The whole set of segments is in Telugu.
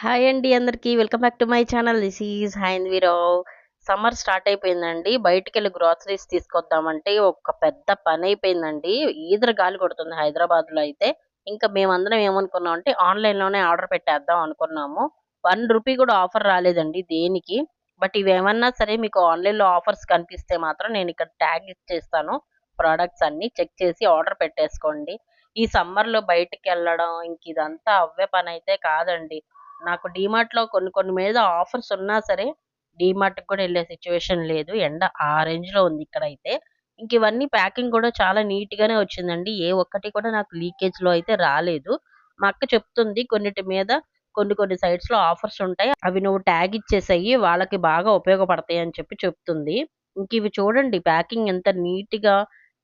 హాయ్ అండి అందరికీ. Welcome back to my channel. This is హైన్వీరావ్ summer start అయిపోయిందండి. బయటికి వెళ్ళి గ్రాసరీస్ తీసుకొద్దామంటే ఒక పెద్ద పని అయిపోయిందండి. ఈదర గాలి కొడుతుంది హైదరాబాద్లో అయితే. ఇంకా మేమందరం ఏమనుకున్నాం అంటే ఆన్లైన్లోనే ఆర్డర్ పెట్టేద్దాం అనుకున్నాము. వన్ రూపీ కూడా ఆఫర్ రాలేదండి దేనికి. బట్ ఇవేమన్నా సరే మీకు ఆన్లైన్లో ఆఫర్స్ కనిపిస్తే మాత్రం నేను ఇక్కడ ట్యాగ్ ఇచ్చేస్తాను ప్రోడక్ట్స్ అన్ని చెక్ చేసి ఆర్డర్ పెట్టేసుకోండి. ఈ సమ్మర్లో బయటికి వెళ్ళడం ఇంక ఇదంతా అవ్వే పని అయితే కాదండి. నాకు డిమార్ట్లో కొన్ని కొన్ని మీద ఆఫర్స్ ఉన్నా సరే డీమార్ట్కి కూడా వెళ్ళే సిచ్యువేషన్ లేదు. ఎండ ఆ లో ఉంది ఇక్కడ అయితే ఇంక ఇవన్నీ ప్యాకింగ్ కూడా చాలా నీట్ గానే వచ్చిందండి. ఏ ఒక్కటి కూడా నాకు లీకేజ్లో అయితే రాలేదు. మా అక్క చెప్తుంది కొన్నిటి మీద కొన్ని కొన్ని సైట్స్లో ఆఫర్స్ ఉంటాయి. అవి నువ్వు ట్యాగ్ ఇచ్చేసాయి వాళ్ళకి బాగా ఉపయోగపడతాయి అని చెప్పి చెప్తుంది. ఇంక ఇవి చూడండి ప్యాకింగ్ ఎంత నీట్గా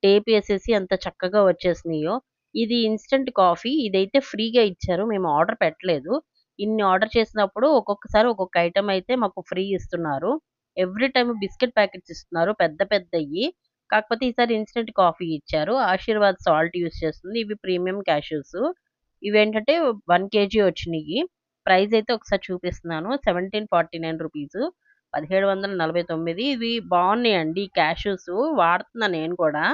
టేప్ వేసేసి ఎంత చక్కగా వచ్చేసినాయో. ఇది ఇన్స్టెంట్ కాఫీ ఇదైతే ఫ్రీగా ఇచ్చారు. మేము ఆర్డర్ పెట్టలేదు. ఇన్ని ఆర్డర్ చేసినప్పుడు ఒక్కొక్కసారి ఒక్కొక్క ఐటమ్ అయితే మాకు ఫ్రీ ఇస్తున్నారు. ఎవ్రీ టైం బిస్కెట్ ప్యాకెట్స్ ఇస్తున్నారు పెద్ద పెద్దవి కాకపోతే ఈసారి ఇన్స్టెంట్ కాఫీ ఇచ్చారు. ఆశీర్వాద్ సాల్ట్ యూస్ చేస్తుంది. ఇవి ప్రీమియం క్యాషూస్ ఇవి ఏంటంటే వన్ కేజీ వచ్చినాయి ప్రైస్ అయితే ఒకసారి చూపిస్తున్నాను. Seventeen forty nine rupees. పదిహేడు వందల నలభై తొమ్మిది. ఇవి బాగున్నాయండి క్యాషూస్ వాడుతున్నా నేను కూడా.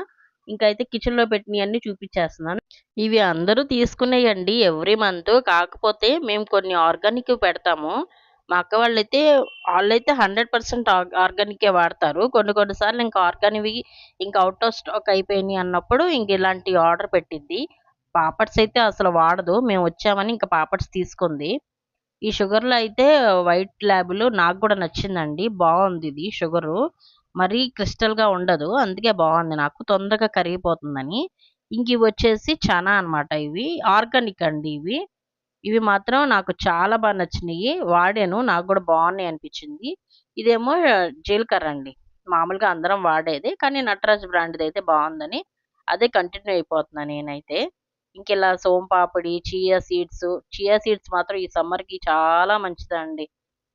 ఇంకైతే కిచెన్లో పెట్టినవి అన్ని చూపించేస్తున్నాను. ఇవి అందరూ తీసుకునేయండి. ఎవ్రీ మంత్ కాకపోతే మేము కొన్ని ఆర్గానిక్ పెడతాము. మా అక్క వాళ్ళైతే వాళ్ళైతే హండ్రెడ్ పర్సెంట్ ఆర్గానికే వాడతారు. కొన్ని కొన్నిసార్లు ఇంకా ఆర్గానిక్ ఇంకా అవుట్ ఆఫ్ స్టాక్ అయిపోయినాయి అన్నప్పుడు ఇంక ఇలాంటి ఆర్డర్ పెట్టింది పాపడ్స్ అయితే అసలు వాడదు. మేము వచ్చామని ఇంకా పాపడ్స్ తీసుకుంది. ఈ షుగర్లో అయితే వైట్ ల్యాబులు నాకు కూడా నచ్చిందండి. బాగుంది ఇది షుగరు మరీ క్రిస్టల్గా ఉండదు. అందుకే బాగుంది నాకు. తొందరగా కరిగిపోతుందని. ఇంక ఇవి వచ్చేసి చనా అన్నమాట ఇవి. ఆర్గానిక్ అండి ఇవి. ఇవి మాత్రం నాకు చాలా బాగా నచ్చినాయి. వాడాను. నాకు కూడా బాగున్నాయి అనిపించింది. ఇదేమో జీలకర్ర అండి. మామూలుగా అందరం వాడేది. కానీ నటరాజ్ బ్రాండ్ది అయితే బాగుందని. అదే కంటిన్యూ అయిపోతున్నా నేనైతే. ఇంక ఇలా soan papdi chia seeds. Chia seeds మాత్రం ఈ సమ్మర్కి చాలా మంచిదండి.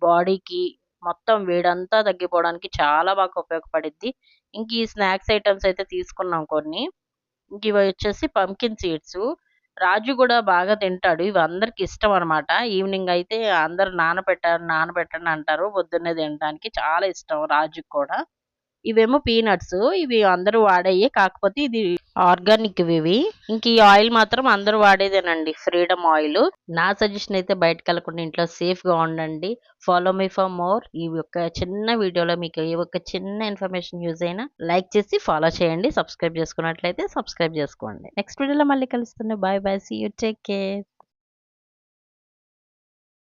బాడీకి మొత్తం వేడంతా తగ్గిపోవడానికి చాలా బాగా ఉపయోగపడిద్ది. ఇంక ఈ స్నాక్స్ ఐటమ్స్ అయితే తీసుకున్నాం కొన్ని. ఇంక ఇవి వచ్చేసి పంకిన్ సీడ్స్. రాజు కూడా బాగా తింటాడు. ఇవి అందరికి ఇష్టం అనమాట ఈవినింగ్ అయితే అందరు నానబెట్టారు నానబెట్టండి అంటారు. పొద్దున్నే తినడానికి చాలా ఇష్టం రాజుకి కూడా. ఇవేమో పీనట్స్. ఇవి అందరూ వాడయ్యే కాకపోతే ఇది ఆర్గానిక్ ఇవి. ఇంక ఈ ఆయిల్ మాత్రం అందరూ వాడేదేనండి. Freedom oil. నా సజెషన్ అయితే బయటకు వెళ్ళకుండా ఇంట్లో సేఫ్గా ఉండండి. Follow me for more. ఈ యొక్క చిన్న వీడియోలో మీకు ఈ యొక్క చిన్న ఇన్ఫర్మేషన్ యూజ్ అయినా లైక్ చేసి ఫాలో చేయండి. సబ్స్క్రైబ్ చేసుకున్నట్లయితే సబ్స్క్రైబ్ చేసుకోండి. నెక్స్ట్ వీడియోలో మళ్ళీ కలుస్తున్నాయి bye bye. See you take care